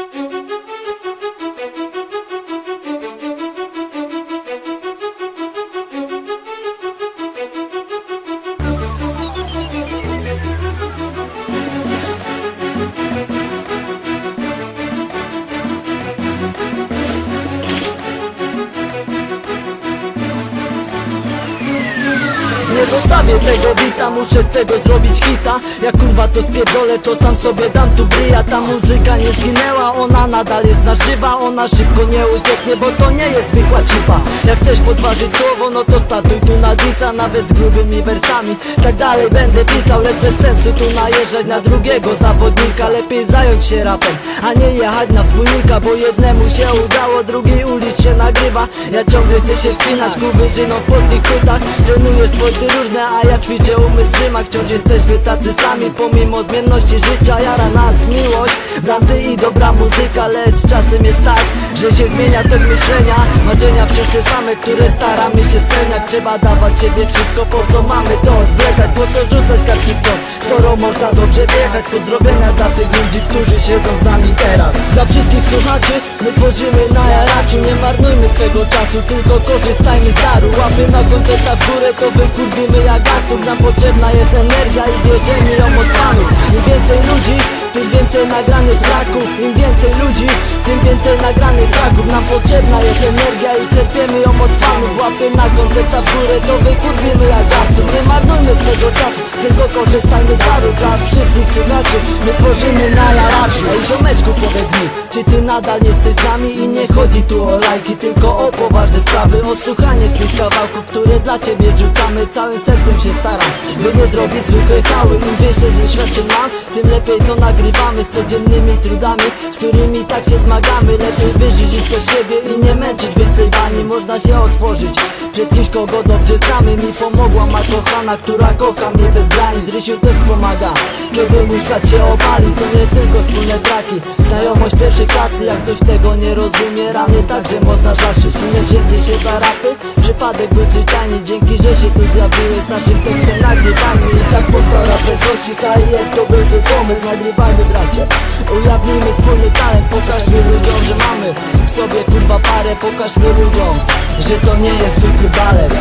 Nie zostawię tego bita, muszę z tego zrobić hita. Jak kurwa to spierdolę, to sam sobie dam tu wryja. Ta muzyka nie zginęła, ona nadal jest żywa Ona szybko nie ucieknie, bo to nie jest zwykła cipa. Jak chcesz podważyć słowo, no to statuj tu na disa Nawet z grubymi wersami, tak dalej będę pisał Lecz bez sensu tu najeżdżać na drugiego zawodnika. Lepiej zająć się rapem, a nie jechać na wspólnika Bo jednemu się udało, drugi ulic się nagrywa. Ja ciągle chcę się spinać ku wyżynom w polskich pytach Trenuję sporty różne, a ja ćwiczę umysł rymak Wciąż jesteśmy tacy sami, pomimo zmienności życia Jara nas miłość, brandy i dobra muzyka Lecz czasem jest tak, że się zmienia tok myślenia. Marzenia wciąż te same, które staramy się spełniać. Trzeba dawać siebie wszystko, po co mamy to odwlekać Po co rzucać kartki w kąt, skoro można dobrze wjechać Pozdrowienia dla tych ludzi, którzy siedzą z nami teraz. Dla wszystkich słuchaczy, my tworzymy na jaraczu. Nie marnujmy swego czasu, tylko korzystajmy z daru. Łapy na koncertach w górę, to wykurwimy Artur Nam potrzebna jest energia i bierzemy ją od fanów Im więcej ludzi, tym więcej nagranych traków Im więcej ludzi, tym więcej nagranych traków Nam potrzebna jest energia i czerpiemy ją od fanów Łapy na koncertach w górę, to wykurwimy jak Artur Nie marnujmy swego czasu, tylko Dla my tworzymy na jaraczu Ej ziomeczku powiedz mi, czy ty nadal jesteś z nami? I nie chodzi tu o lajki, tylko o poważne sprawy. O słuchanie tych kawałków, które dla ciebie rzucamy. Całym sercem się staram, by nie zrobić zwykłej hały Im więcej że świadczy nam, tym lepiej to nagrywamy. Z codziennymi trudami, z którymi tak się zmagamy. Lepiej wyżyć ich do siebie i nie męczyć więcej bani. Można się otworzyć przed kimś, kogo dobrze znamy. Mi pomogła ma kochana, która kocha mnie bez granic. Rysiu też pomaga, kiedy mój świat się opali To nie tylko wspólne traki, znajomość pierwszej klasy Jak ktoś tego nie rozumie, rany także można zatrzeć Wspólne wzięcie się za rapy, przypadek był zwyczajny Dzięki, że się tu zjawiłeś z naszym tekstem nagrywajmy I tak powstał rap bez ości, HIR to był zły pomysł Nagrywajmy bracie, ujawnijmy wspólny talent Pokażmy ludziom, że mamy w sobie kurwa parę. Pokażmy ludziom, że to nie jest zwykły balet